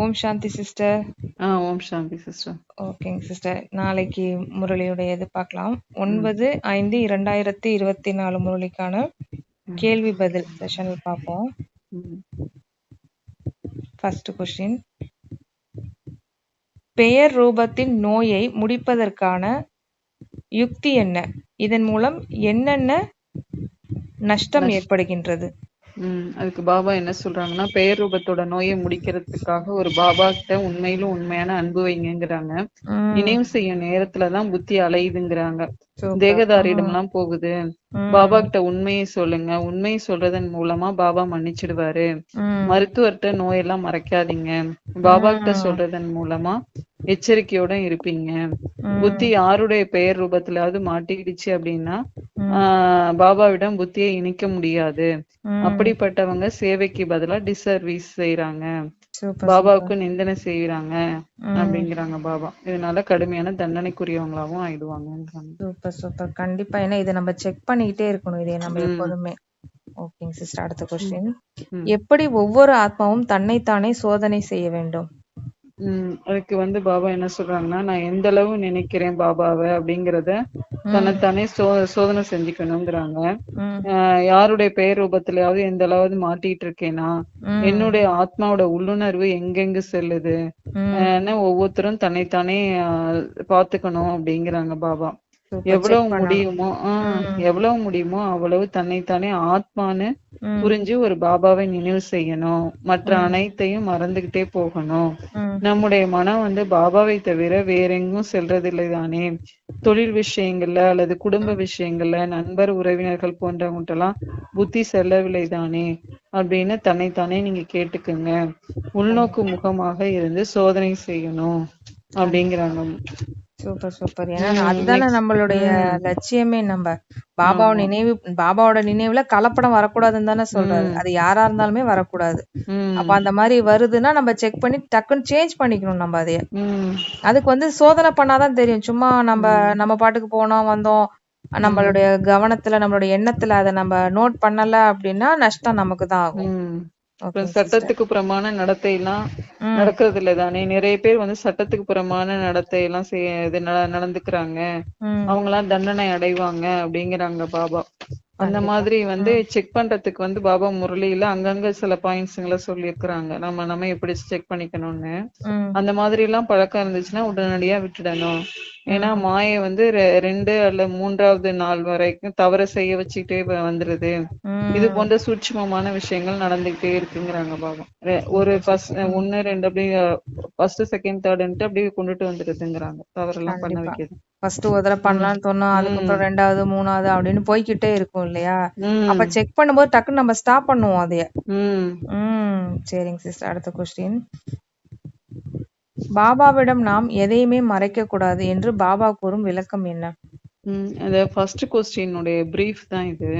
ஓம் Shanti sister. ஆ Om Shanti sister. ஓகேங்க sister. நாளைக்கு முரளியுடைய இது பார்க்கலாம் ஒன்பது ஐந்து இரண்டாயிரத்தி இருபத்தி நாலு முரளிக்கான கேள்வி பதில் செஷன் பார்ப்போம். ஃபர்ஸ்ட் கொஸ்டின் பெயர் ரூபத்தின் நோயை முடிப்பதற்கான யுக்தி என்ன? இதன் மூலம் என்னென்ன நஷ்டம் ஏற்படுகின்றது? அதுக்கு பாபா என்ன சொல்றாங்கன்னா பெயர் ரூபத்தோட நோயை முடிக்கிறதுக்காக ஒரு பாபா கிட்ட உண்மையிலும் உண்மையான அன்பு வைங்கங்கிறாங்க. ம், நினைவு செய்யும் நேரத்துலதான் புத்தி அலையுதுங்கிறாங்க. தேகதாரியிடம் எல்லாம் போகுது. பாபா கிட்ட உண்மையை சொல்லுங்க. உண்மையை சொல்றதன் மூலமா பாபா மன்னிச்சிடுவாரு. மருத்துவர்கிட்ட நோயெல்லாம் மறைக்காதீங்க. பாபா கிட்ட சொல்றதன் மூலமா எச்சரிக்கையோட இருப்பீங்க. புத்தி யாருடைய பெயர் ரூபத்திலாவது மாட்டிக்கிடுச்சு அப்படின்னா பாபாவிடம் புத்தியை இணைக்க முடியாது. அப்படிப்பட்டவங்க சேவைக்கு பதிலா டிசர்வீஸ் செய்யறாங்க பாபாவுக்கு நிந்தனை செய்யறாங்க. அப்படிங்கிறாங்க பாபா. இதனால கடுமையான தண்டனைக்குரியவங்களாவும் ஆயிடுவாங்கன்றாங்க. Super super. கண்டிப்பா. ஏன்னா இதை நம்ம செக் பண்ணிக்கிட்டே இருக்கணும். இதை நம்ம. எப்போதுமே. ஓகேங்க சிஸ்டர் அடுத்த கொஸ்டின். எப்படி ஒவ்வொரு ஆத்மாவும் தன்னைத்தானே சோதனை செய்ய வேண்டும்? அதுக்கு வந்து பாபா என்ன சொல்றாங்கன்னா நான் எந்த அளவு நினைக்கிறேன் பாபாவை அப்படிங்கறத தன்னைத்தானே சோ சோதனை செஞ்சுக்கணுங்கிறாங்க. யாருடைய பெயர் ரூபத்திலயாவது எந்த அளவு மாட்டிட்டு இருக்கேனா என்னுடைய ஆத்மாவோட உள்ளுணர்வு எங்கெங்க செல்லுது? ஒவ்வொருத்தரும் தன்னைத்தானே பாத்துக்கணும் அப்படிங்கிறாங்க பாபா. எவ்வளவு. முடியுமோ ஆஹ் எவ்வளவு முடியுமோ அவ்வளவு தன்னைத்தானே ஆத்மான்னு புரிஞ்சு ஒரு பாபாவை நினைவு செய்யணும். மற்ற அனைத்தையும் மறந்துகிட்டே போகணும். நம்முடைய மனம் வந்து பாபாவை தவிர வேற எங்கும் செல்றதில்லை தானே. தொழில் விஷயங்கள்ல அல்லது குடும்ப விஷயங்கள்ல நண்பர் உறவினர்கள் போன்றவங்கள்ட்டெல்லாம் புத்தி செல்லவில்லை தானே அப்படின்னு தன்னைத்தானே நீங்க கேட்டுக்குங்க. உள்நோக்கு முகமாக இருந்து சோதனை செய்யணும் அப்படிங்கிறாங்க. Super super. ஏன்னா அதுதானே நம்மளுடைய லட்சியமே நம்ம. பாபாவோட நினைவு பாபாவோட நினைவுல கலப்படம் வரக்கூடாதுன்னு தானே சொல்றாரு. அது யாரா இருந்தாலுமே வரக்கூடாது. அப்ப அந்த மாதிரி வருதுன்னா நம்ம செக் பண்ணி டக்குன்னு சேஞ்ச் பண்ணிக்கணும் நம்ம அதைய. அதுக்கு வந்து சோதனை பண்ணாதான் தெரியும். சும்மா நம்ம நம்ம பாட்டுக்கு போனோம் வந்தோம். நம்மளுடைய கவனத்துல நம்மளுடைய எண்ணத்துல அதை நம்ம நோட் பண்ணல அப்படின்னா நஷ்டம் நமக்கு தான் ஆகும் அப்புறம் சட்டத்துக்கு புறமான நடத்தை எல்லாம். நடக்கிறது இல்ல தானே? நிறைய பேர் வந்து சட்டத்துக்கு புறமான நடத்தை எல்லாம் செய்ய இது நட- நடந்துக்கிறாங்க. அவங்க எல்லாம் தண்டனை அடைவாங்க அப்படிங்கிறாங்க பாபா. அந்த மாதிரி வந்து செக் பண்றதுக்கு வந்து பாபா முரளியில அங்கங்க சில பாயிண்ட்ஸ்ங்களை சொல்லியிருக்கிறாங்க. நம்ம நம்ம எப்படி செக் பண்ணிக்கணும்னு. அந்த மாதிரி எல்லாம் பழக்கம் இருந்துச்சுன்னா உடனடியா விட்டுடணும். ஏன்னா மாயை வந்து ரெண்டு அல்ல மூன்றாவது நாள் வரைக்கும் தவற செய்ய வச்சுக்கிட்டே வந்துருது. இது போன்ற சூட்சுமமான விஷயங்கள் நடந்துகிட்டே இருக்குங்கிறாங்க ரெ- ஒரு ஃபர்ஸ்ட் ஒன்னு ரெண்டு அப்படியே ஃபர்ஸ்ட் செகண்ட் தேர்ட்ன்ட்டு அப்படியே கொண்டுட்டு வந்துருதுங்கிறாங்க. தவறெல்லாம் பண்ண வைக்கிறது. ஃபர்ஸ்ட் ஒரு தடவை பண்ணலாம்னு தோணும் அதுக்கப்புறம் ரெண்டாவது மூணாவது அப்படின்னு போய்க்கிட்டே இருக்கும் இல்லையா? அப்ப செக் பண்ணும்போது டக்குன்னு நம்ம ஸ்டாப் பண்ணுவோம் அதைய. சரிங்க சிஸ்டர். அடுத்த கொஸ்டின் பாபாவிடம் நாம் எதையுமே மறைக்க கூடாது என்று பாபா கூறும் விளக்கம் என்ன? அந்த ஃபர்ஸ்ட் கொஸ்டினுடைய பிரீஃப் தான் இது.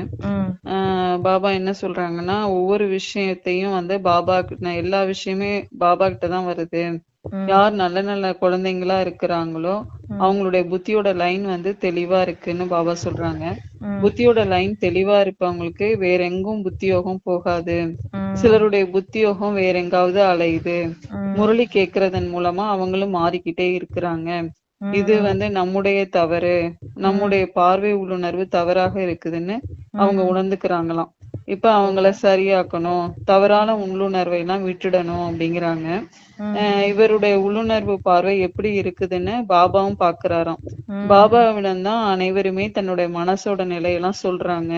பாபா என்ன சொல்றாங்கன்னா ஒவ்வொரு விஷயத்தையும் வந்து பாபா எல்லா விஷயமே பாபா கிட்ட தான் வருது. ம். யார் நல்ல நல்ல குழந்தைங்களா இருக்கிறாங்களோ அவங்களுடைய புத்தியோட லைன் வந்து தெளிவா இருக்குன்னு பாபா சொல்றாங்க. ம். புத்தியோட லைன் தெளிவா இருப்பவங்களுக்கு வேற எங்கும் புத்தியோகம் போகாது. ம். சிலருடைய புத்தியோகம் வேற எங்காவது அலையுது. ம். முரளி கேக்குறதன் மூலமா அவங்களும் மாறிக்கிட்டே இருக்கிறாங்க. இது வந்து நம்முடைய தவறு நம்முடைய பார்வை உள்ளுணர்வு தவறாக இருக்குதுன்னு அவங்க உணர்ந்துக்கிறாங்களாம். இப்ப அவங்கள சரியாக்கணும் தவறான உள்ளுணர்வை எல்லாம் விட்டுடணும் அப்படிங்கிறாங்க. இவருடைய உள்ளுணர்வு பார்வை எப்படி இருக்குதுன்னு பாபாவும் பாக்குறாராம். பாபாவிடம் தான் அனைவருமே தன்னுடைய மனசோட நிலையெல்லாம் சொல்றாங்க.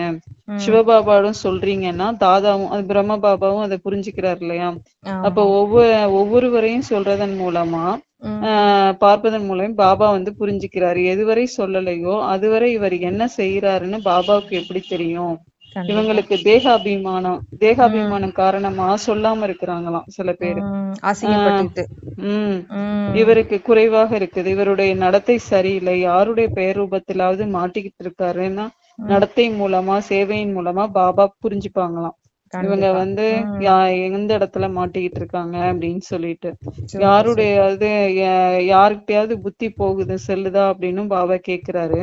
சிவபாபாவும் சொல்றீங்கன்னா தாதாவும் அது பிரம்ம பாபாவும் அதை புரிஞ்சுக்கிறார் இல்லையா. அப்ப ஒவ்வொரு ஒவ்வொருவரையும் சொல்றதன் மூலமா பார்ப்பதன் மூலம் பாபா வந்து புரிஞ்சுக்கிறாரு. எதுவரை சொல்லலையோ அதுவரை இவர் என்ன செய்யறாருன்னு பாபாவுக்கு எப்படி தெரியும். இவங்களுக்கு தேகாபிமானம் தேகாபிமானம் காரணமா சொல்லாம இருக்கிறாங்களாம் சில பேரு. உம். இவருக்கு குறைவாக இருக்குது. இவருடைய நடத்தை சரியில்லை. யாருடைய பெயர் ரூபத்திலாவது மாட்டிக்கிட்டு இருக்காருன்னா நடத்தை மூலமா சேவையின் மூலமா பாபா புரிஞ்சுப்பாங்களாம். இவங்க வந்து எந்த இடத்துல மாட்டிக்கிட்டு இருக்காங்க அப்படின்னு சொல்லிட்டு. யாருடைய அது யாருக்கிட்டயாவது புத்தி போகுது செல்லுதா அப்படின்னு பாபா கேக்குறாரு.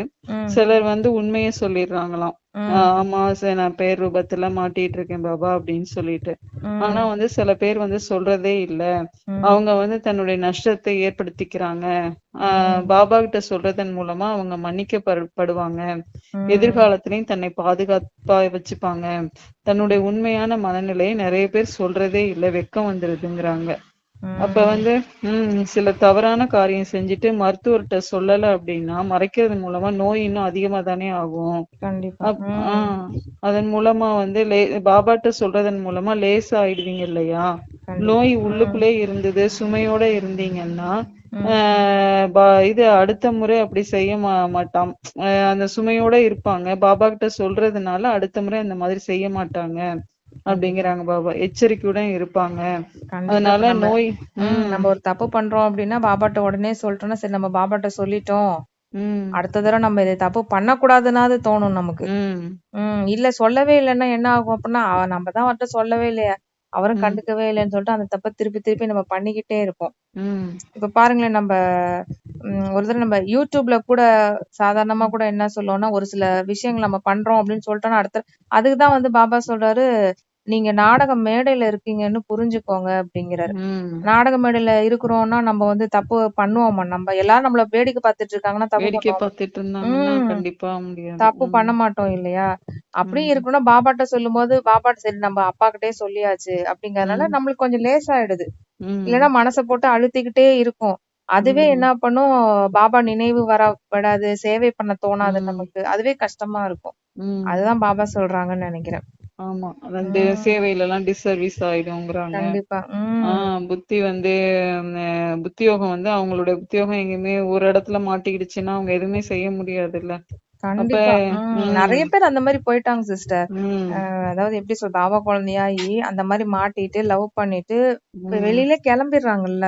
சிலர் வந்து உண்மையை சொல்லிடுறாங்களாம். ஆமா சார் நான் பேர் ரூபத்துல மாட்டிட்டு இருக்கேன் பாபா அப்படின்னு சொல்லிட்டு. ஆனா வந்து சில பேர் வந்து சொல்றதே இல்ல. அவங்க வந்து தன்னுடைய நஷ்டத்தை ஏற்படுத்திக்கிறாங்க. ஆஹ் பாபா கிட்ட சொல்றதன் மூலமா அவங்க மன்னிக்கப்படுவாங்க எதிர்காலத்திலயும் தன்னை பாதுகாப்பா வச்சுப்பாங்க. தன்னுடைய உண்மையான மனநிலையை நிறைய பேர் சொல்றதே இல்ல. வெக்கம் வந்துருதுங்கிறாங்க. அப்ப வந்து உம் சில தவறான காரியம் செஞ்சுட்டு மருத்துவர்கிட்ட சொல்லல அப்படின்னா மறைக்கிறது மூலமா நோய் இன்னும் அதிகமா தானே ஆகும். அதன் மூலமா வந்து பாபாட்ட சொல்றதன் மூலமா லேசா ஆயிடுவீங்க இல்லையா நோய் உள்ளுக்குள்ளே இருந்தது சுமையோட இருந்தீங்கன்னா இது அடுத்த முறை அப்படி செய்ய மா- மாட்டாம். ஆஹ் அந்த சுமையோட இருப்பாங்க. பாபா கிட்ட சொல்றதுனால அடுத்த முறை அந்த மாதிரி செய்ய மாட்டாங்க. அப்படிங்கிறாங்க பாபா. எச்சரிக்கையுடன் இருப்பாங்க. அதனால நோய் நம்ம ஒரு தப்பு பண்றோம் அப்படின்னா பாபாட்ட உடனே சொல்லிட்டோம்னா சரி நம்ம பாபாட்ட சொல்லிட்டோம். அடுத்த தடவை நம்ம இதை தப்பு பண்ணக்கூடாதுன்னாது தோணும் நமக்கு. உம் இல்ல சொல்லவே இல்லைன்னா என்ன ஆகும் அப்படின்னா நம்ம தான் அவர்கிட்ட சொல்லவே இல்லையே? அவரும். கண்டுக்கவே இல்லைன்னு சொல்லிட்டு அந்த தப்பை திருப்பி திருப்பி நம்ம பண்ணிக்கிட்டே இருப்போம். உம் இப்ப பாருங்களேன் நம்ம ம், ஒரு தடவை நம்ம யூடியூப்ல கூட சாதாரணமா கூட என்ன சொல்லுவோம்னா ஒரு சில விஷயங்கள் நம்ம பண்றோம் அப்படின்னு சொல்லிட்டோம்னா அடுத்த அதுக்குதான் வந்து பாபா சொல்றாரு நீங்க நாடக மேடையில இருக்கீங்கன்னு புரிஞ்சுக்கோங்க அப்படிங்கிறாரு. உம் நாடக மேடையில இருக்கிறோம்னா நம்ம வந்து தப்பு பண்ணுவோமா? நம்ம எல்லாரும் நம்மள வேடிக்கை பார்த்துட்டு இருக்காங்கன்னா தப்பு வேடிக்கை பண்ணுவோம் பார்த்துட்டு இருந்தாங்கன்னா ம். கண்டிப்பா முடியாது. தப்பு பண்ண மாட்டோம் இல்லையா? அப்படியும் உம் இருக்கணும்னா பாபாட்ட சொல்லும்போது பாபாட்ட சரி நம்ம அப்பா கிட்டே சொல்லியாச்சு அப்படிங்கறதுனால நம்மளுக்கு கொஞ்சம் லேசாயிடுது. இல்லைன்னா மனசை போட்டு அழுத்திக்கிட்டே இருக்கும். அதுவே என்ன பண்ணும்? பாபா நினைவு வர விடாது சேவை பண்ண தோணாது நமக்கு. அதுவே கஷ்டமா இருக்கும். அதுதான் பாபா சொல்றாங்கன்னு நினைக்கிறேன். ஆமா. சேவையில எல்லாம் டிஸ்சர்வீஸ் ஆயிடுங்கிறாங்க. புத்தி வந்து புத்தியோகம் வந்து அவங்களுடைய புத்தியோகம் எங்கேயுமே ஒரு இடத்துல மாட்டிக்கிடுச்சுன்னா அவங்க எதுவுமே செய்ய முடியாதுல்ல. அப்ப கண்டிப்பா. நிறைய பேர் அந்த மாதிரி போயிட்டாங்க சிஸ்டர் அதாவது எப்படி சொல் பாபா குழந்தையாகி அந்த மாதிரி மாட்டிட்டு லவ் பண்ணிட்டு வெளியில கிளம்பிடுறாங்கல்ல.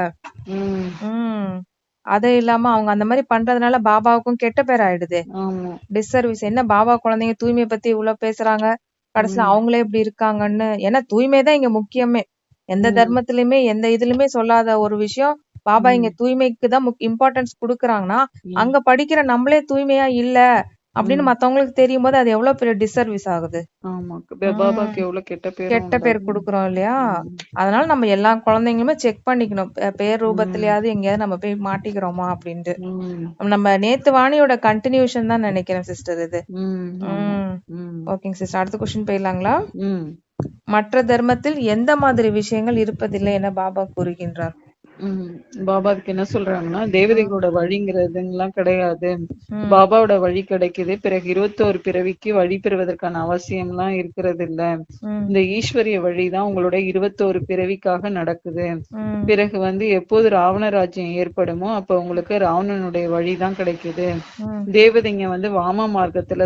அது இல்லாம அவங்க அந்த மாதிரி பண்றதுனால பாபாவுக்கும் கெட்ட பேர் ஆயிடுது. டிஸ்சர்வீஸ் என்ன பாபா குழந்தைங்க தூய்மையை பத்தி இவ்வளவு பேசுறாங்க? கடைசியில அவங்களே இப்படி இருக்காங்கன்னு. ஏன்னா தூய்மை தான் இங்க முக்கியமே. எந்த தர்மத்திலயுமே எந்த இதுலயுமே சொல்லாத ஒரு விஷயம். பாபா இங்க தூய்மைக்கு தான் இம்பார்ட்டன்ஸ் கொடுக்குறாங்கன்னா அங்க படிக்கிற நம்மளே தூய்மையா இல்ல. அப்படின்னு மத்தவங்களுக்கு தெரியும் போது அது எவ்வளவு பெரிய டிஸ்சர்வீஸ் ஆகுது. கெட்ட பேர் கொடுக்குறோம் இல்லையா? அதனால நம்ம எல்லா குழந்தைங்களுமே செக் பண்ணிக்கணும். பேர் ரூபத்திலயாவது எங்கேயாவது நம்ம போய் மாட்டிக்கிறோமா அப்படின்ட்டு. நம்ம நேத்து வாணியோட கண்டினியூஷன் தான் நினைக்கிறேன் சிஸ்டர் இது. ஓகேங்க சிஸ்டர் அடுத்த கொஸ்டின் போயிடலாங்களா? மற்ற தர்மத்தில் எந்த மாதிரி விஷயங்கள் இருப்பதில்லை என பாபா கூறுகின்றார். பாபா அதுக்கு என்ன சொல்றாங்கன்னா தேவதைகளோட வழிங்கிறதுங்கெல்லாம் கிடையாது. பாபாவோட வழி கிடைக்குது. பிறகு இருபத்தோரு பிறவிக்கு வழி பெறுவதற்கான அவசியம்லாம் இருக்கிறது இல்ல இந்த ஈஸ்வரிய வழிதான் உங்களுடைய இருபத்தோரு பிறவிக்காக நடக்குது. பிறகு வந்து எப்போது ராவண ராஜ்யம் ஏற்படுமோ அப்ப உங்களுக்கு ராவணனுடைய வழிதான் கிடைக்குது. தேவதைங்க வந்து வாம மார்க்கத்துல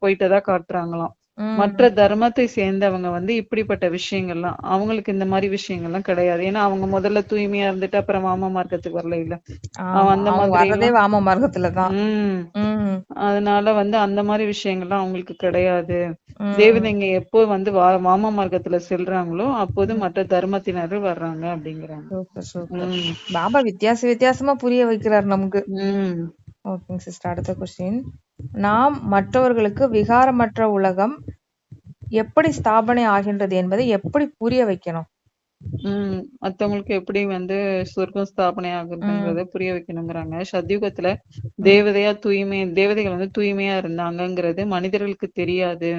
போயிட்டதா காட்டுறாங்களாம். மற்ற தர்மத்தை சேர்ந்தவங்க வந்து இப்படிப்பட்ட விஷயங்கள்லாம் அவங்களுக்கு இந்த மாதிரி விஷயங்கள்லாம் கிடையாது. ஏன்னா அவங்க முதல்ல தூய்மையா இருந்துட்டு அப்புறம் வாம மார்க்கத்துக்கு வரல இல்ல அந்த மாதிரி வாம மார்க்கத்துலதான் அதனால வந்து அந்த மாதிரி விஷயங்கள்லாம் அவங்களுக்கு கிடையாது. தேவதைங்க எப்போ வந்து வாம மார்க்கத்துல செல்றாங்களோ அப்போது. மற்ற தர்மத்தினர்கள் வர்றாங்க அப்படிங்கிறாங்க. பாபா வித்தியாச வித்தியாசமா புரிய வைக்கிறார் நமக்கு. ஓகேங்க சிஸ்டர். அடுத்த கொஸ்டின் நாம் மற்றவர்களுக்கு விகாரமற்ற உலகம் எப்படி ஸ்தாபனை ஆகின்றது என்பதை எப்படி புரிய வைக்கணும்? உம் மத்தவங்களுக்கு எப்படி வந்து சொர்க்கம் ஸ்தாபனை ம், ஆகுறதுங்கிறத புரிய வைக்கணுங்கிறாங்க. சத்யுகத்துல தேவதையா தூய்மை தேவதைகள் வந்து தூய்மையா இருந்தாங்கங்கிறது மனிதர்களுக்கு தெரியாது.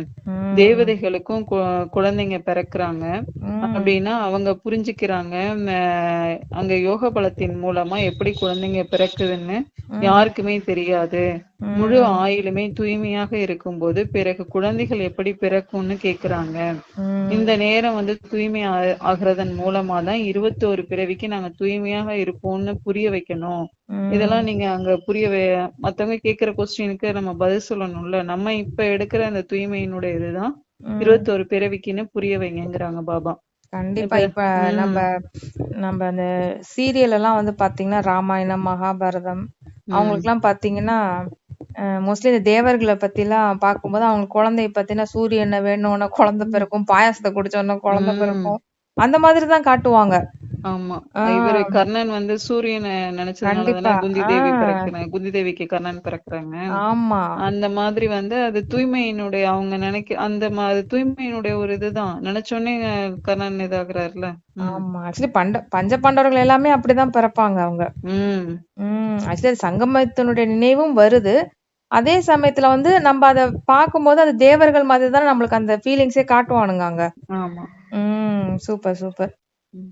தேவதைகளுக்கும் குழந்தைங்க பிறக்குறாங்க. அப்படின்னா அவங்க புரிஞ்சுக்கிறாங்க அங்க யோக பலத்தின் மூலமா எப்படி குழந்தைங்க பிறக்குதுன்னு யாருக்குமே தெரியாது. முழு ஆயுளுமே தூய்மையாக இருக்கும்போது பிறகு குழந்தைகள் எப்படி பிறக்கும்னு கேக்குறாங்க. இந்த நேரம் வந்து தூய்மை ஆகுறதன் மூலமா தான் இருபத்தோரு பிறவிக்கு நாங்க தூய்மையாக இருப்போம்னு புரிய வைக்கணும். இதெல்லாம் நீங்க அங்க புரிய மத்தவங்க கேக்குற கொஸ்டினுக்கு நம்ம பதில் சொல்லணும்ல. நம்ம இப்ப எடுக்கிற அந்த தூய்மையினுடைய இதுதான். இருபத்தோரு பிறவிக்குன்னு புரிய வைங்கங்கிறாங்க பாபா. கண்டிப்பா. இப்ப நம்ம நம்ம அந்த சீரியல் எல்லாம் வந்து பாத்தீங்கன்னா ராமாயணம் மகாபாரதம் அவங்களுக்கு எல்லாம் பாத்தீங்கன்னா மோஸ்ட்லி இந்த தேவர்களை பத்தி எல்லாம் பார்க்கும்போது அவங்க குழந்தைய பத்தினா சூரியனை வேணும்னா குழந்தை பிறக்கும் பாயாசத்தை குடிச்சோன்னா குழந்தை பிறக்கும். அந்த மாதிரி தான் காட்டுவாங்க. ஆமா. இவரு கர்ணன் வந்து சூரியனை நினைச்சதுனால தானே கண்டிப்பா. குந்தி தேவி பிறக்கிறாங்க. குந்தி தேவிக்கு கர்ணன் பிறக்குறாங்க. ஆமா. அந்த மாதிரி வந்து அது தூய்மையினுடைய அவங்க நினைக்க அந்த மா- அது தூய்மையினுடைய ஒரு இதுதான். நினைச்ச உடனே கர்ணன் இதாகுறாருல ஆமா. ஆக்சுவலி பண்ட பஞ்ச பாண்டவர்கள் எல்லாமே அப்படிதான் பிறப்பாங்க அவங்க. ம். உம் ஆக்சுவலி சங்கமத்தினுடைய நினைவும் வருது. அதே சமயத்துல வந்து நம்ம அத பார்க்கும்போது அது தேவர்கள் மாதிரி தானே நம்மளுக்கு அந்த ஃபீலிங்ஸே காட்டுவானுங்க அங்க. ஆமா. உம் சூப்பர் சூப்பர்.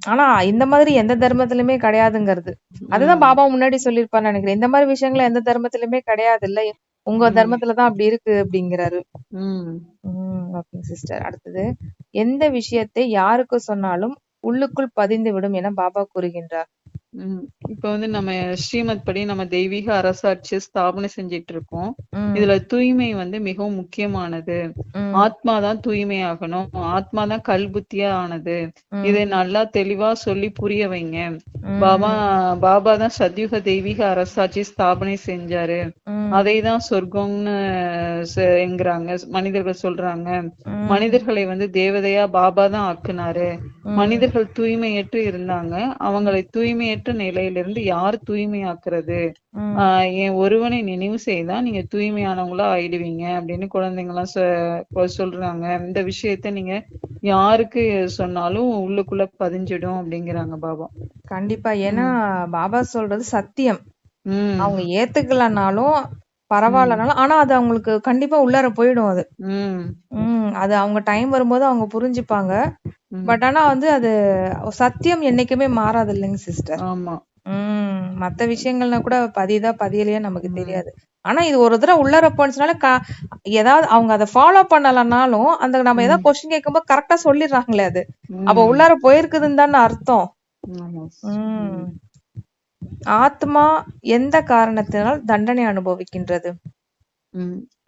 ஆனா இந்த மாதிரி எந்த தர்மத்திலுமே கிடையாதுங்கிறது. அதுதான் பாபா முன்னாடி சொல்லியிருப்பான்னு நினைக்கிறேன். இந்த மாதிரி விஷயங்கள் எந்த தர்மத்திலுமே கிடையாது இல்ல உங்க தர்மத்துலதான் அப்படி இருக்கு அப்படிங்கிறாரு. உம் ஓகே சிஸ்டர் அடுத்தது. எந்த விஷயத்தை யாருக்கு சொன்னாலும் உள்ளுக்குள் பதிந்து விடும் என பாபா கூறுகின்றார். இப்ப வந்து நம்ம ஸ்ரீமத் படி நம்ம தெய்வீக அரசாட்சி ஸ்தாபனை செஞ்சிட்டு இருக்கோம் இதுல தூய்மை வந்து மிகவும் முக்கியமானது. உம் ஆத்மா தான் தூய்மையாகணும். ஆத்மா தான் கல்புத்தியா ஆனது. இதை நல்லா தெளிவா சொல்லி புரிய வைங்க. பாபா பாபா தான் சத்யுக தெய்வீக அரசாட்சி ஸ்தாபனை செஞ்சாரு. உம் அதை தான் சொர்க்கம்னு என்கிறாங்க. மனிதர்கள் சொல்றாங்க. மனிதர்களை வந்து தேவதையா பாபா தான் ஆக்குனாரு. மனிதர்கள் தூய்மையற்று இருந்தாங்க. அவங்களை தூய்மையற்ற நிலையிலிருந்து யார் தூய்மையாக்குறது? ஆஹ் என் ஒருவனை நினைவு செய்தா நீங்க தூய்மையானவங்களா ஆயிடுவீங்க அப்படின்னு குழந்தைங்க எல்லாம் சொல்றாங்க. இந்த விஷயத்த நீங்க யாருக்கு சொன்னாலும் உள்ளுக்குள்ள பதிஞ்சிடும் அப்படிங்கிறாங்க பாபா. கண்டிப்பா. ஏன்னா பாபா சொல்றது சத்தியம். அவங்க ஏத்துக்கலனாலும் பரவாயில்லனாலும் ஆனா அது அவங்களுக்கு கண்டிப்பா உள்ளார போயிடும் அது. உம் அது அவங்க டைம் வரும்போது அவங்க புரிஞ்சுப்பாங்க. பட் ஆனா வந்து அது சத்தியம் என்னைக்குமே மாறாது இல்லைங்க சிஸ்டர். ஆமா. உம் மத்த விஷயங்கள்னா கூட பதிதா பதியலையா நமக்கு தெரியாது. ஆனா இது ஒரு தடவை உள்ளார போனுச்சுனால ஏதாவது அவங்க அதை ஃபாலோ பண்ணலனாலும் அந்த நம்ம ஏதாவது கொஸ்டின் கேட்கும்போது கரெக்டா சொல்லிடுறாங்களே அது. அப்ப உள்ளார போயிருக்குதுன்னு தானே அர்த்தம். உம் ஆத்மா எந்த காரணத்தினால் தண்டனை அனுபவிக்கின்றது?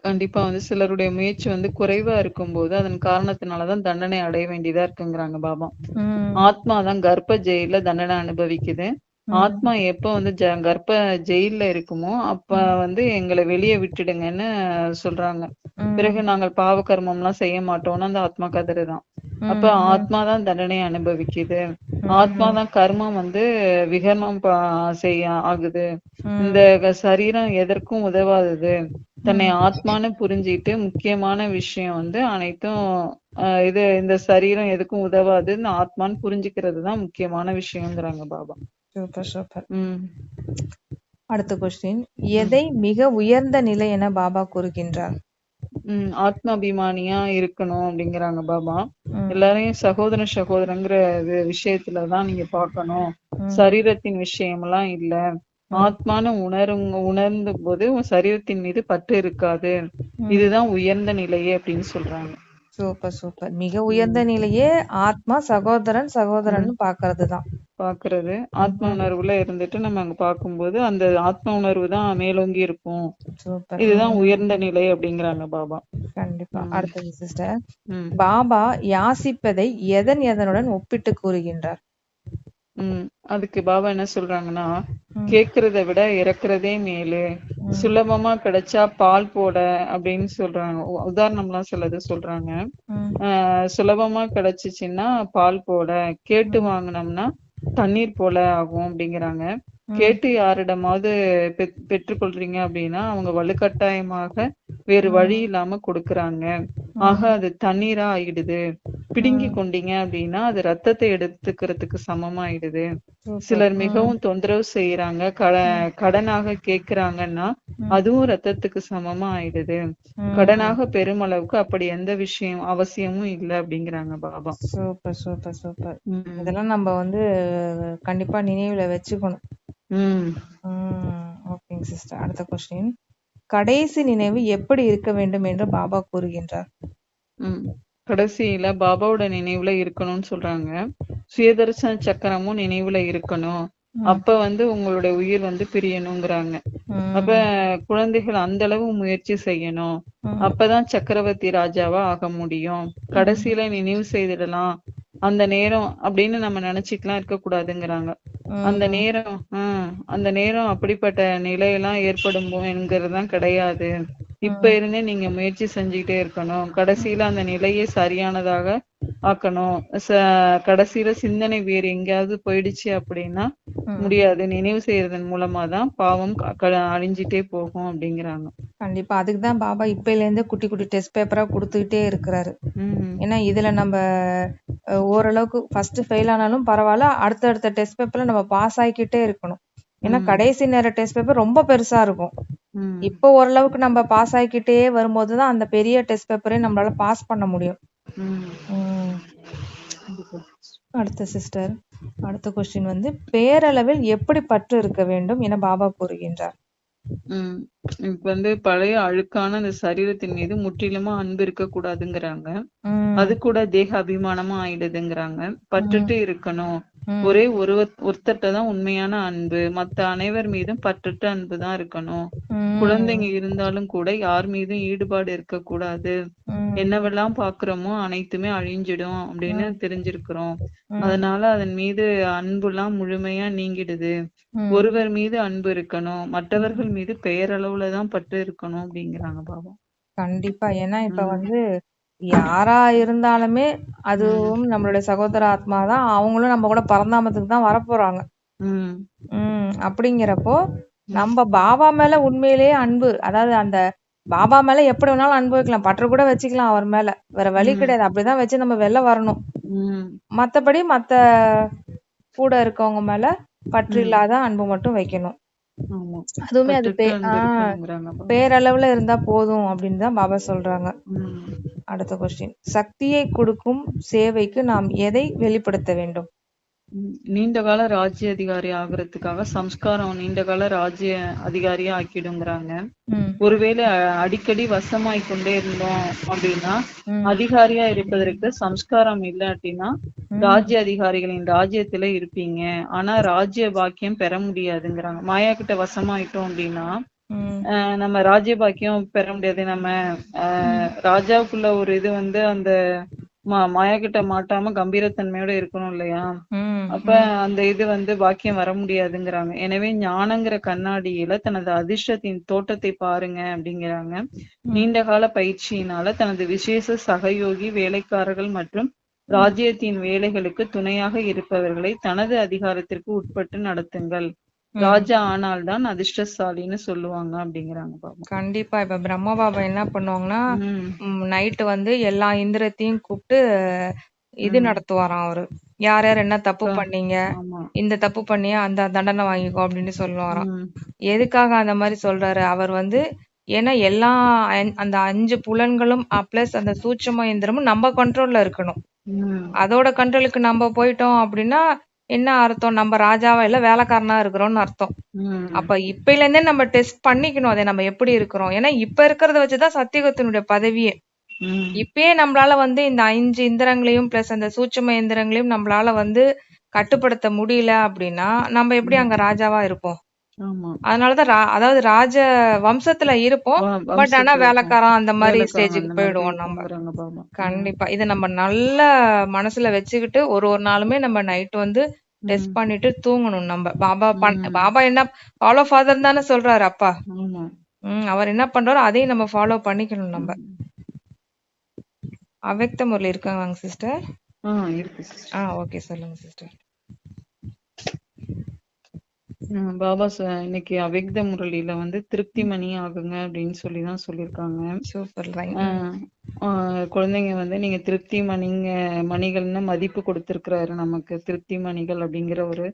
கண்டிப்பா வந்து சிலருடைய முயற்சி வந்து குறைவா இருக்கும்போது அதன் காரணத்தினாலதான் தண்டனை அடைய வேண்டியதா இருக்குங்கிறாங்க பாபா. ஆத்மா தான் கர்ப்ப ஜெயில தண்டனை அனுபவிக்குது. ஆத்மா எப்ப வந்து கர்ப்ப ஜெயில்ல இருக்குமோ அப்ப வந்து எங்களை வெளியே விட்டுடுங்கன்னு சொல்றாங்க. பிறகு நாங்கள் பாவ கர்மம் எல்லாம் செய்ய மாட்டோம்னு அந்த ஆத்மா கதறுதான் அப்ப உம் ஆத்மா தான் தண்டனை அனுபவிக்குது. ஆத்மா தான் கர்மம் வந்து விகர்மம் செய்ய ஆகுது. இந்த சரீரம் எதற்கும் உதவாதது. தன்னை ஆத்மான்னு புரிஞ்சுக்கிட்டு முக்கியமான விஷயம் வந்து அனைத்தும் இது இந்த சரீரம் எதுக்கும் உதவாதுன்னு ஆத்மான்னு புரிஞ்சுக்கிறது தான் முக்கியமான விஷயங்கிறாங்க பாபா. Super super. அடுத்த கொஸ்டின் எதை மிக உயர்ந்த நிலை என பாபா கூறுகின்றார்? உம் ஆத்மாபிமானியா இருக்கணும் அப்படிங்கிறாங்க பாபா. எல்லாரையும் சகோதர சகோதரங்கிற விஷயத்துலதான் நீங்க பார்க்கணும். உம் சரீரத்தின் விஷயம்லாம் இல்ல. உம் ஆத்மான உணருங்க உணர்ந்த போது உன் சரீரத்தின் மீது பற்று இருக்காது. இதுதான் உயர்ந்த நிலையே அப்படின்னு சொல்றாங்க. Super super. மிக உயர்ந்த நிலையே ஆத்மா சகோதரன் சகோதரன் பாக்குறது தான் பாக்குறது ஆத்ம உணர்வுல இருந்துட்டு நம்ம அங்க பார்க்கும்போது அந்த ஆத்ம உணர்வு தான் மேலோங்கி இருக்கும். சூப்பர். இதுதான் உயர்ந்த நிலை அப்படிங்கிறாங்க பாபா. கண்டிப்பா. அடுத்தது சிஸ்டர் பாபா யாசிப்பதை எதன் எதனுடன் ஒப்பிட்டு கூறுகின்றார்? உம் அதுக்கு பாபா என்ன சொல்றாங்கன்னா கேக்குறத விட இறக்குறதே மேலு. சுலபமா கிடைச்சா பால் போட அப்படின்னு சொல்றாங்க. உதாரணம்லாம் சிலது சொல்றாங்க. சுலபமா கிடைச்சிச்சுன்னா பால் போட. கேட்டு வாங்கினோம்னா தண்ணீர் போல ஆகும் அப்படிங்கிறாங்க. கேட்டு யாரிடமாவது பெற் பெற்றுக்கொள்றீங்க அப்படின்னா அவங்க வலுக்கட்டாயமாக வேறு வழி இல்லாம கொடுக்கறாங்க. ஆக அது தண்ணீரா ஆயிடுது. பிடுங்கி கொண்டீங்க அப்படின்னா அது ரத்தத்தை எடுத்துக்கிறதுக்கு சமமாயிடுது. சிலர் மிகவும் தொந்தரவு செய்யறாங்க கட கடனாக கேக்குறாங்கன்னா அதுவும் ரத்தத்துக்கு சமமா ஆயிடுது. கடனாக பெருமளவுக்கு அப்படி எந்த விஷயம் அவசியமும் இல்லை அப்படிங்கிறாங்க பாபா. Super super super. இதெல்லாம் நம்ம வந்து கண்டிப்பா நினைவுல வச்சுக்கணும். ஓகேங்க சிஸ்டர். அடுத்த கொஸ்டின் கடைசி நினைவு எப்படி இருக்க வேண்டும் என்று பாபா கூறுகின்றார். கடைசியில பாபாவோட நினைவுல இருக்கணும்னு சொல்றாங்க. சுயதர்சன சக்கரமும் நினைவுல இருக்கணும். அப்ப வந்து உங்களுடைய உயிர் வந்து பிரியணுங்கிறாங்க. அப்ப குழந்தைகள் அந்த அளவு முயற்சி செய்யணும். அப்பதான் சக்கரவர்த்தி ராஜாவா ஆக முடியும். கடைசியில நினைவு செய்திடலாம். அந்த நேரம் அப்படின்னு நம்ம நினைச்சுக்கலாம் இருக்க கூடாதுங்கிறாங்க அந்த நேரம் ஆஹ் அந்த நேரம் அப்படிப்பட்ட நிலையெல்லாம் ஏற்படும் என்கிறதுதான் கிடையாது. இப்ப இருந்தே நீங்க முயற்சி செஞ்சுக்கிட்டே இருக்கணும். கடைசியில அந்த நிலையே சரியானதாக ஆக்கணும். கடைசியில சிந்தனை வேறு எங்கேயாவது போயிடுச்சு அப்படின்னா. முடியாது. நினைவு செய்யறதன் மூலமா தான் பாவம் அழிஞ்சிட்டே போகும் அப்படிங்கிறாங்க. கண்டிப்பா. அதுக்கு தான் பாபா இப்பையில இருந்து குட்டி குட்டி டெஸ்ட் பேப்பரா கொடுத்துக்கிட்டே இருக்கிறாரு. ஏன்னா இதுல நம்ம ஓரளவுக்கு ஃபர்ஸ்ட் ஃபெயில் ஆனாலும் பரவாயில்ல. அடுத்தடுத்த டெஸ்ட் பேப்பர்ல நம்ம பாஸ் ஆகிக்கிட்டே இருக்கணும். ஏன்னா. கடைசி நேர டெஸ்ட் பேப்பர் ரொம்ப பெருசா இருக்கும். இப்போ ஓரளவுக்கு நம்ம பாஸ் ஆகிக்கிட்டே வரும்போது தான் அந்த பெரிய டெஸ்ட் பேப்பரே நம்மளால பாஸ் பண்ண முடியும். அடுத்த சிஸ்டர் அடுத்த கொஸ்டின் வந்து பேரளவில் எப்படி பற்று இருக்க வேண்டும் என பாபா கூறுகின்றார். இப்ப வந்து பழைய அழுக்கான அந்த சரீரத்தின் மீது முற்றிலுமா அன்பு இருக்க கூடாதுங்கிறாங்க. அது கூட தேக அபிமானமா ஆயிடுதுங்கிறாங்க. பற்றுட்டு இருக்கணும். ஒரே ஒரு ஒருத்தட்ட தான் உண்மையான அன்பு. மத்த அனைவர் மீதும் பற்றுட்டு அன்பு தான் இருக்கணும். குழந்தைங்க இருந்தாலும் கூட யார் மீதும் ஈடுபாடு இருக்க கூடாது என்னவெல்லாம் பாக்குறோமோ அனைத்துமே அழிஞ்சிடும் அப்படின்னு தெரிஞ்சிருக்கிறோம். அதனால அதன் மீது அன்புலாம் முழுமையா நீங்கிடுது. ஒருவர் மீது அன்பு இருக்கணும். மற்றவர்கள் மீது பெயரளவுல தான் பற்று இருக்கணும் அப்படிங்கிறாங்க பாபா கண்டிப்பா. ஏன்னா இப்ப. வந்து யாரா இருந்தாலுமே அதுவும் நம்மளுடைய சகோதர ஆத்மா தான் அவங்களும் நம்ம கூட பரந்தாமத்துக்கு தான் வரப்போறாங்க. உம் அப்படிங்கிறப்போ நம்ம பாபா மேல உண்மையிலேயே அன்பு. அதாவது அந்த பாபா மேல எப்படி வேணாலும் அன்பு வைக்கலாம். பற்று கூட வச்சுக்கலாம் அவர் மேல. வேற வழி. கிடையாது. அப்படிதான் வச்சு நம்ம வெளில வரணும். மத்தபடி மத்த கூட இருக்கவங்க மேல பற்று. இல்லாத அன்பு மட்டும் வைக்கணும். ஆமா. அதுவுமே அது பே- பேரளவுல இருந்தா போதும் அப்படின்னு தான் பாபா சொல்றாங்க. அடுத்த கொஸ்டின் சக்தியை கொடுக்கும் சேவைக்கு நாம் எதை வெளிப்படுத்த வேண்டும்? நீண்ட கால ராஜ்ய அதிகாரி ஆகுறதுக்காக சம்ஸ்காரம் நீண்ட கால ராஜ்ய அதிகாரியா ஆக்கிடுங்கிறாங்க. ஒருவேளை அடிக்கடி வசமாய் கொண்டே இருந்தோம் அப்படின்னா அதிகாரியா இருப்பதற்கு சம்ஸ்காரம் இல்லாட்டினா. ராஜ்ய அதிகாரிகளின் ராஜ்யத்துல இருப்பீங்க. ஆனா ராஜ்ய பாக்கியம் பெற முடியாதுங்கிறாங்க. மாயா கிட்ட வசமாயிட்டோம் அப்படின்னா நம்ம ராஜ்ய பாக்கியம் பெற முடியாது. நம்ம அஹ் ராஜாவுக்குள்ள ஒரு இது வந்து அந்த மா மாயா கிட்ட மாட்டாம கம்பீரத்தன்மையோட இருக்கணும் இல்லையா? அப்ப அந்த இது வந்து பாக்கியம் வர முடியாதுங்கிறாங்க. எனவே ஞானங்கிற கண்ணாடியில தனது அதிர்ஷ்டத்தின் தோட்டத்தை பாருங்க அப்படிங்கிறாங்க. நீண்ட கால பயிற்சியினால தனது விசேஷ சகயோகி வேலைக்காரர்கள் மற்றும் ராஜ்யத்தின் வேலைகளுக்கு துணையாக இருப்பவர்களை தனது அதிகாரத்திற்கு உட்பட்டு நடத்துங்கள். ராஜா ஆனால்தான் அதிர்ஷ்டசாலின்னு சொல்லுவாங்க அப்படிங்கிறாங்க பாபா. கண்டிப்பா. இப்ப பிரம்ம பாபா என்ன பண்ணுவாங்கன்னா நைட்டு வந்து எல்லா இந்திரத்தையும் கூப்பிட்டு இது நடத்துவாராம் அவரு. யார் யார் என்ன தப்பு பண்ணீங்க இந்த தப்பு பண்ணியா அந்த தண்டனை வாங்கிக்கோ அப்படின்னு சொல்லுவாராம். எதுக்காக அந்த மாதிரி சொல்றாரு? அவர் வந்து ஏன்னா எல்லா அந்த அஞ்சு புலன்களும் பிளஸ் அந்த சூட்சம இயந்திரமும் நம்ம கண்ட்ரோல்ல இருக்கணும். அதோட கண்ட்ரோலுக்கு நம்ம போயிட்டோம் அப்படின்னா என்ன அர்த்தம்? நம்ம ராஜாவா இல்ல வேலைக்காரனா இருக்கிறோம்னு அர்த்தம். அப்ப இப்பையில இருந்தே நம்ம டெஸ்ட் பண்ணிக்கணும். அதை நம்ம எப்படி இருக்கிறோம்? ஏன்னா இப்ப இருக்கிறத வச்சுதான் சத்தியுகத்தினுடைய பதவியே. இப்பயே நம்மளால வந்து இந்த அஞ்சு இந்திரங்களையும் பிளஸ் அந்த சூட்சும இயந்திரங்களையும் நம்மளால வந்து கட்டுப்படுத்த முடியல அப்படின்னா நம்ம எப்படி அங்க ராஜாவா இருப்போம்? அதனாலதான் அதாவது ராஜ வம்சத்துல இருப்போம். பட் ஆனா வேலைக்காரன் அந்த மாதிரி ஸ்டேஜுக்கு போயிடுவோம் நம்ம. கண்டிப்பா. இத நம்ம நல்ல மனசுல வச்சுக்கிட்டு ஒரு ஒரு நாளுமே நம்ம நைட் வந்து டெஸ்ட் பண்ணிட்டு தூங்கணும் நம்ம. பாபா. பாபா என்ன ஃபாலோ ஃபாதர் தானே சொல்றாரு அப்பா. ஆமா. ம் அவர் என்ன பண்றாரோ அதையும் நம்ம ஃபாலோ பண்ணிக்கணும் நம்ம. அவ்வக்த முரளி இருக்காங்க சிஸ்டர் ஆ ஓகே சொல்லுங்க சிஸ்டர் பாபா சொ- இன்னைக்கு அவ்யக்த முரளியில வந்து திருப்தி மணி ஆகுங்க அப்படின்னு சொல்லி தான் சொல்லியிருக்காங்க. சூப்பர் குழந்தைங்க வந்து நீங்க திருப்தி மணிங்க மணிகள்னு மதிப்பு கொடுத்திருக்கிறாரு நமக்கு திருப்தி மணிகள் அப்படிங்கிற ஒரு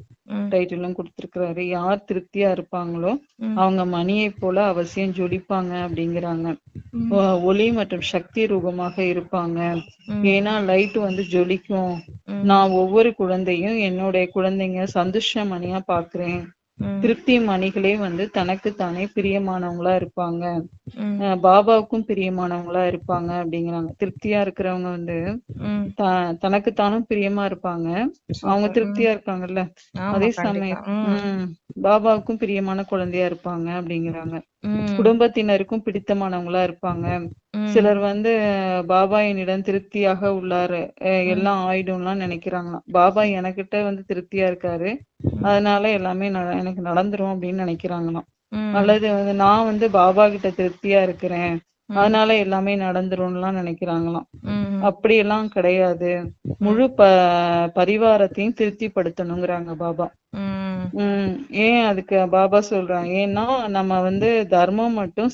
டைட்டிலும் கொடுத்திருக்கிறாரு. யார் திருப்தியா இருப்பாங்களோ. அவங்க மணியை போல அவசியம் ஜொலிப்பாங்க அப்படிங்கிறாங்க. ஒளி மற்றும் சக்தி ரூபமாக இருப்பாங்க. ஏன்னா லைட் வந்து ஜொலிக்கும். நான் ஒவ்வொரு குழந்தையும் என்னுடைய குழந்தைங்க சந்துஷ்ட மணியா பாக்குறேன். திருப்தி மணிகளே வந்து தனக்கு தானே பிரியமானவங்களா இருப்பாங்க. பாபாவுக்கும் பிரியமானவங்களா இருப்பாங்க அப்படிங்கிறாங்க. திருப்தியா இருக்கிறவங்க வந்து த- தனக்குத்தானும் பிரியமா இருப்பாங்க. அவங்க திருப்தியா இருக்காங்கல்ல அதே சமயம் பாபாவுக்கும் பிரியமான குழந்தையா இருப்பாங்க அப்படிங்கிறாங்க. குடும்பத்தினருக்கும் பிடித்தமானவங்களா இருப்பாங்க. சிலர் வந்து பாபா என்னிடம் திருப்தியாக உள்ளாரு. எல்லாம் ஆயிடும்லாம் நினைக்கிறாங்களாம். பாபா எனக்கிட்ட வந்து திருப்தியா இருக்காரு. அதனால எல்லாமே ந- எனக்கு நடந்துரும் அப்படின்னு நினைக்கிறாங்களாம். அல்லது வந்து நான் வந்து பாபா கிட்ட திருப்தியா இருக்கிறேன். அதனால எல்லாமே நடந்துரும்லாம் நினைக்கிறாங்களாம். ம். அப்படியெல்லாம் கிடையாது. முழு ப பரிவாரத்தையும் திருப்திப்படுத்தணுங்கிறாங்க பாபா. ம். ஏன் அதுக்கு பாபா சொல்றாங்க? ஏன்னா நம்ம வந்து தர்மம் மட்டும்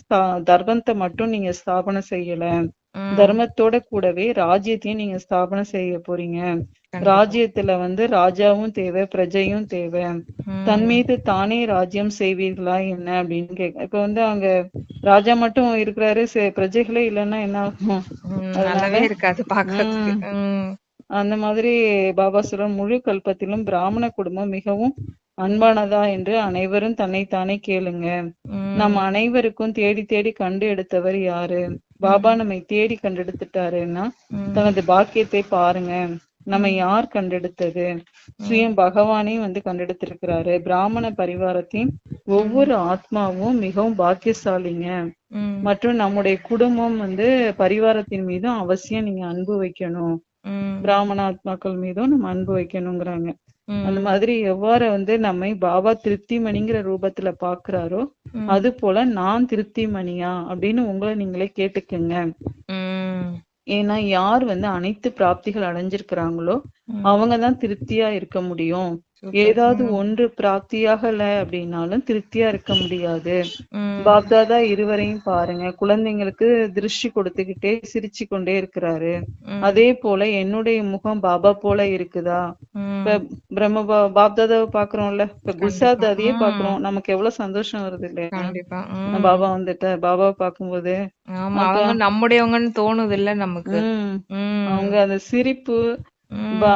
தர்மத்தை மட்டும் நீங்க ஸ்தாபனம் செய்யல. தர்மத்தோட கூடவே ராஜ்யத்தையும் நீங்க ஸ்தாபனம் செய்ய போறீங்க. ராஜ்யத்துல வந்து ராஜாவும் தேவை பிரஜையும் தேவை. தன் மீது தானே ராஜ்யம் செய்வீர்களா என்ன அப்படின்னு கேக்க இப்ப வந்து அங்க ராஜா மட்டும் இருக்கிறாரு பிரஜைகளே இல்லைன்னா என்ன ஆகும்? இருக்காது பாக்குறதுக்கு. அந்த மாதிரி பாபா சொல்ற முழு கல்பத்திலும் பிராமண குடும்பம் மிகவும் அன்பானதா என்று அனைவரும் தன்னைத்தானே கேளுங்க. ம். நம்ம அனைவருக்கும் தேடி தேடி கண்டு எடுத்தவர் யாரு? பாபா நம்மை தேடி கண்டெடுத்துட்டாருன்னா. தனது பாக்கியத்தை பாருங்க. நம்ம யார் கண்டெடுத்தது? சுயம் பகவானே வந்து கண்டெடுத்திருக்கிறாரு. பிராமண பரிவாரத்தின் ஒவ்வொரு ஆத்மாவும் மிகவும் பாக்கியசாலிங்க. மற்றும் நம்முடைய குடும்பம் வந்து பரிவாரத்தின் மீதும் அவசியம் நீங்க அன்பு வைக்கணும். பிராமண ஆத்மாக்கள் மீதும் நம்ம அன்பு வைக்கணுங்கிறாங்க. அந்த மாதிரி எவ்வாறு வந்து நம்மை பாபா திருப்திமணிங்கிற ரூபத்துல பாக்குறாரோ. அது போல நான் திருப்திமணியா அப்படின்னு உங்களை நீங்களே கேட்டுக்குங்க. ஏன்னா யார் வந்து அனைத்து பிராப்திகள் அடைஞ்சிருக்கிறாங்களோ அவங்கதான் திருப்தியா இருக்க முடியும். ஏதாவது ஒன்று பிராப்தியாகல அப்படின்னாலும் திருப்தியா இருக்க முடியாது. பாப்தாதா இருவரையும் பாருங்க. குழந்தைங்களுக்கு திருஷ்டி கொடுத்துக்கிட்டே சிரிச்சு கொண்டே இருக்கிறாரு. அதே போல என்னுடைய முகம் பாபா போல இருக்குதா? இப்ப பிரம்ம பாப்தாதாவை பாக்குறோம்ல. இப்ப குருசாத் தாதியே பாக்குறோம். நமக்கு எவ்வளவு சந்தோஷம் வருது இல்லையா? பாபா வந்துட்ட பாபாவை ஆமா அவங்க நம்முடையவங்கன்னு தோணுது இல்ல நமக்கு. அவங்க அந்த சிரிப்பு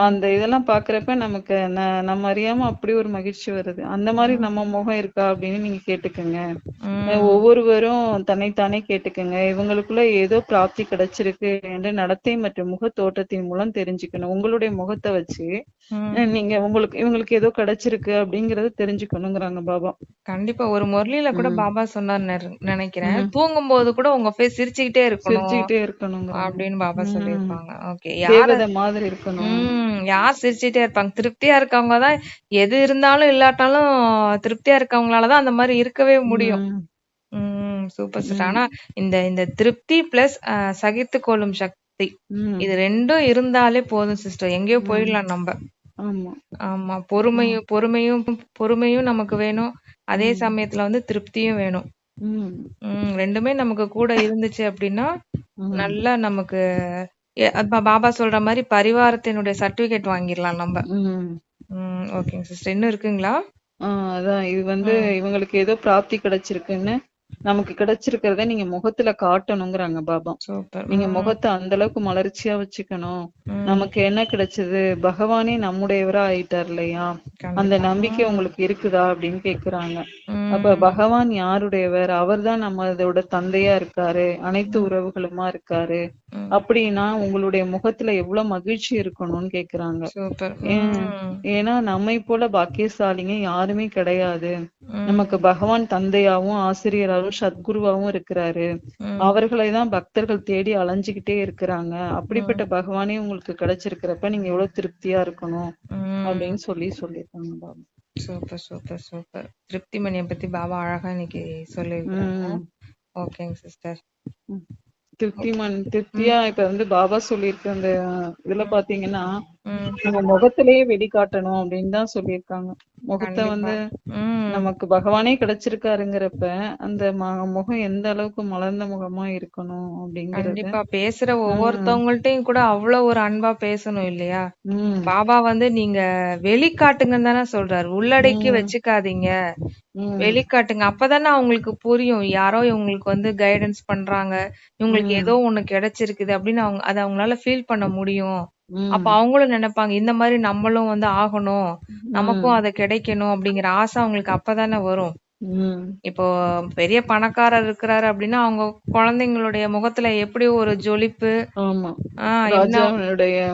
அந்த இதெல்லாம் பாக்குறப்ப நமக்கு நம்ம அறியாம அப்படி ஒரு மகிழ்ச்சி வருது. அந்த மாதிரி நம்ம முகம் இருக்கா அப்படின்னு நீங்க கேட்டுக்கோங்க. ஒவ்வொருவரும் தன்னைத்தானே கேட்டுக்கோங்க. இவங்களுக்குள்ள ஏதோ பிராப்தி கிடைச்சிருக்கு என்று நடத்தை மற்றும் முக தோற்றத்தின் மூலம் தெரிஞ்சுக்கணும். உங்களுடைய முகத்தை வச்சு நீங்க உங்களுக்கு இவங்களுக்கு ஏதோ கிடைச்சிருக்கு அப்படிங்கறத தெரிஞ்சுக்கணுங்கிறாங்க பாபா. கண்டிப்பா. ஒரு முரளியில கூட பாபா சொன்னார் நினைக்கிறேன். தூங்கும் போது கூட உங்க ஃபேஸ் சிரிச்சுக்கிட்டே இருக்கணும் சிரிச்சுக்கிட்டே இருக்கணுங்க. அப்படின்னு பாபா சொல்லியிருப்பாங்க. ஓகே. மாதிரி இருக்கணும். ம் யார் சிரிச்சுட்டே இருப்பாங்க. திருப்தியா இருக்கவங்க தான் எது இருந்தாலும் இல்லாட்டாலும் திருப்தியா இருக்கவங்களாலதான் அந்த மாதிரி இருக்கவே முடியும். ம். Super sister. ஆனா இந்த இந்த திருப்தி பிளஸ் சகித்து கொள்ளும் சக்தி இது ரெண்டும் இருந்தாலே போதும் சிஸ்டர். எங்கேயோ போயிடலாம் நம்ம. ஆமா. ஆமா பொறுமையும் பொறுமையும் பொறுமையும் நமக்கு வேணும். அதே சமயத்துல வந்து திருப்தியும் வேணும். ம். ரெண்டுமே நமக்கு கூட இருந்துச்சு அப்படின்னா உம் நல்லா நமக்கு பாபா சொல்ற மாதிரி பரிவாரத்தினுடைய சர்டிபிகேட் வாங்கிடலாம் நம்ம. ம் ஓகேங்க சிஸ்டர் இன்னும் இருக்குங்களா? அதான். இது வந்து இவங்களுக்கு ஏதோ பிராப்தி கிடைச்சிருக்குன்னு நமக்கு கிடைச்சிருக்கிறத நீங்க முகத்துல காட்டணுங்கிறாங்க பாபா. நீங்க முகத்தை அந்த அளவுக்கு மலர்ச்சியா வச்சுக்கணும். நமக்கு என்ன கிடைச்சது? பகவானே நம்முடையவரா ஆயிட்டார் இல்லையா? அந்த நம்பிக்கை உங்களுக்கு இருக்குதா அப்படின்னு கேக்குறாங்க. அப்ப பகவான் யாருடையவர்? அவர்தான் நம்ம அதோட தந்தையா இருக்காரு. அனைத்து உறவுகளுமா இருக்காரு. அப்படின்னா உங்களுடைய முகத்துல எவ்வளவு மகிழ்ச்சி இருக்கணும்னு கேக்குறாங்க. ஏன்னா நம்மை போல பாக்கியசாலிங்க யாருமே கிடையாது. நமக்கு பகவான் தந்தையாவும் ஆசிரியராகவும் சத்குருவாவும் இருக்கிறாரு. அவர்களை தான் பக்தர்கள் தேடி அலைஞ்சுகிட்டே இருக்கிறாங்க. அப்படிப்பட்ட பகவானே உங்களுக்கு கிடைச்சிருக்கிறப்ப நீங்க எவ்வளவு திருப்தியா இருக்கணும் அப்படின்னு சொல்லி சொல்லியிருக்காங்க பாபா. Super super super. திருப்திமணியை பத்தி பாபா அழகா இன்னைக்கு சொல்லியிருக்காங்க. ஓகேங்க சிஸ்டர். திருப்திமன் திருப்தியா இப்ப வந்து பாபா சொல்லியிருக்க அந்த இதுல பாத்தீங்கன்னா நம்ம முகத்திலேயே வெளிக்காட்டணும் அப்படின்னு தான் சொல்லியிருக்காங்க. முகத்தை வந்து நமக்கு பகவானே கிடைச்சிருக்காருங்கிறப்ப அந்த முகம் எந்த அளவுக்கு மலர்ந்த முகமா இருக்கணும் அப்படிங்கறது கண்டிப்பா. பேசுற ஒவ்வொருத்தவங்கள்ட்டையும் கூட அவ்வளவு ஒரு அன்பா பேசணும் இல்லையா? பாபா வந்து நீங்க வெளிக்காட்டுங்கன்னு தானே சொல்றாரு. உள்ளடக்கி வச்சுக்காதீங்க. வெளிக்காட்டுங்க. அப்பதானே அவங்களுக்கு புரியும். யாரோ இவங்களுக்கு வந்து கைடன்ஸ் பண்றாங்க. இவங்களுக்கு ஏதோ ஒண்ணு கிடைச்சிருக்குது அப்படின்னு அவங்க அதை அவங்களால ஃபீல் பண்ண முடியும். அப்ப அவங்களும் நினைப்பாங்க இந்த மாதிரி நம்மளும் வந்து ஆகணும் நமக்கும் அது கிடைக்கணும் அப்படிங்கிற ஆசை அவங்களுக்கு அப்பதானே வரும். இப்போ பெரிய பணக்காரர் இருக்கிறாரு அப்படின்னா அவங்க குழந்தைங்களுடைய முகத்துல எப்படி ஒரு ஜொலிப்பு ஆமா. ஆஹ் என்ன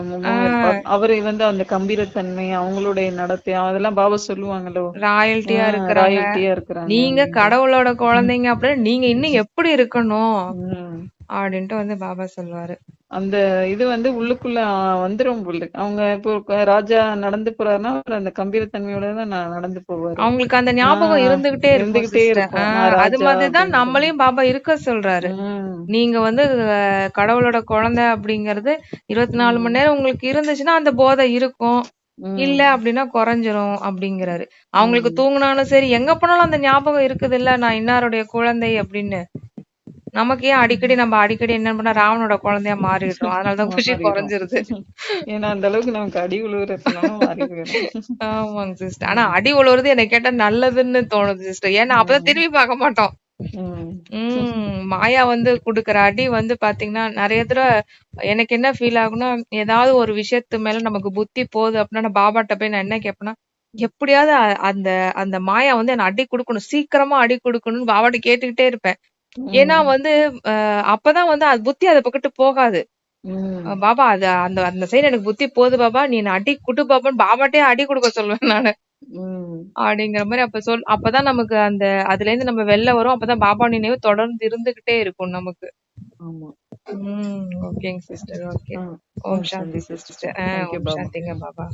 முகம் அவரை வந்து அந்த கம்பீரத்தன்மை அவங்களுடைய நடத்தை அதெல்லாம் பாபா சொல்லுவாங்கல்ல ராயல்ட்டியா இருக்கிறாங்க. ராயல்ட்டியா இருக்கிறாங்க. நீங்க கடவுளோட குழந்தைங்க அப்படின்னு நீங்க இன்னும் எப்படி இருக்கணும்? உம் அப்படின்ட்டு வந்து பாபா சொல்லுவாரு. அந்த இது வந்து உள்ளுக்குள்ள வந்துரும் போல. அவங்க இப்போ ராஜா நடந்து போறாருன்னா அவர் அந்த கம்பீரத்தன்மையோட தான் நடந்து போவாரு. அவங்களுக்கு அந்த ஞாபகம் இருந்துகிட்டே இருந்துகிட்டே இருக்கும். அது மாதிரிதான் நம்மளையும் பாபா இருக்க சொல்றாரு. நீங்க வந்து கடவுளோட குழந்தை அப்படிங்கறது இருபத்தி நாலு மணி நேரம் உங்களுக்கு இருந்துச்சுன்னா அந்த போதை இருக்கும். இல்ல அப்படின்னா குறைஞ்சிரும் அப்படிங்கிறாரு. அவங்களுக்கு. தூங்குனாலும் சரி எங்க போனாலும் அந்த ஞாபகம் இருக்குது இல்ல நான் இன்னாருடைய குழந்தை அப்படின்னு. நமக்கு ஏன் அடிக்கடி நம்ம அடிக்கடி என்ன பண்ணா ராவனோட குழந்தையா மாறிடுறோம். அதனாலதான் குஷி குறைஞ்சிருது. ஏன்னா அந்த அளவுக்கு நமக்கு அடி போயிடும் ஆமாங்க சிஸ்டர் ஆனா அடி உழுவுறது எனக்கு கேட்டா நல்லதுன்னு தோணுது சிஸ்டர் ஏன்னா அப்பதான் திரும்பி பார்க்க மாட்டோம். உம் மாயா வந்து குடுக்குற அடி வந்து பாத்தீங்கன்னா நிறைய தடவை எனக்கு என்ன ஃபீல் ஆகும்னா ஏதாவது ஒரு விஷயத்து மேல நமக்கு புத்தி போகுது அப்படின்னா நான் பாபாட்ட போய் நான் என்ன கேட்பேன்னா எப்படியாவது அந்த அந்த மாயா வந்து என்ன அடி கொடுக்கணும். சீக்கிரமா அடி கொடுக்கணும்னு பாபாட்ட கேட்டுக்கிட்டே இருப்பேன். ஏன்னா வந்து அப்பதான் வந்து அது புத்தி அதை பக்கத்து போகாது. பாபா அது அந்த அந்த சைடு எனக்கு புத்தி போகுது பாபா நீ அடி குடு பாபான்னு பாபாட்டே அடி கொடுக்க சொல்லுவேன் நானு. அப்படிங்கிற மாதிரி அப்ப சொல் அப்பதான் நமக்கு அந்த அதுல இருந்து நம்ம வெளில வரும் அப்பதான் பாபா நினைவு தொடர்ந்து இருந்துகிட்டே இருக்கும் நமக்கு. ஓகேங்க sister okay. Om Shanti sister Om சாந்திங்க Baba.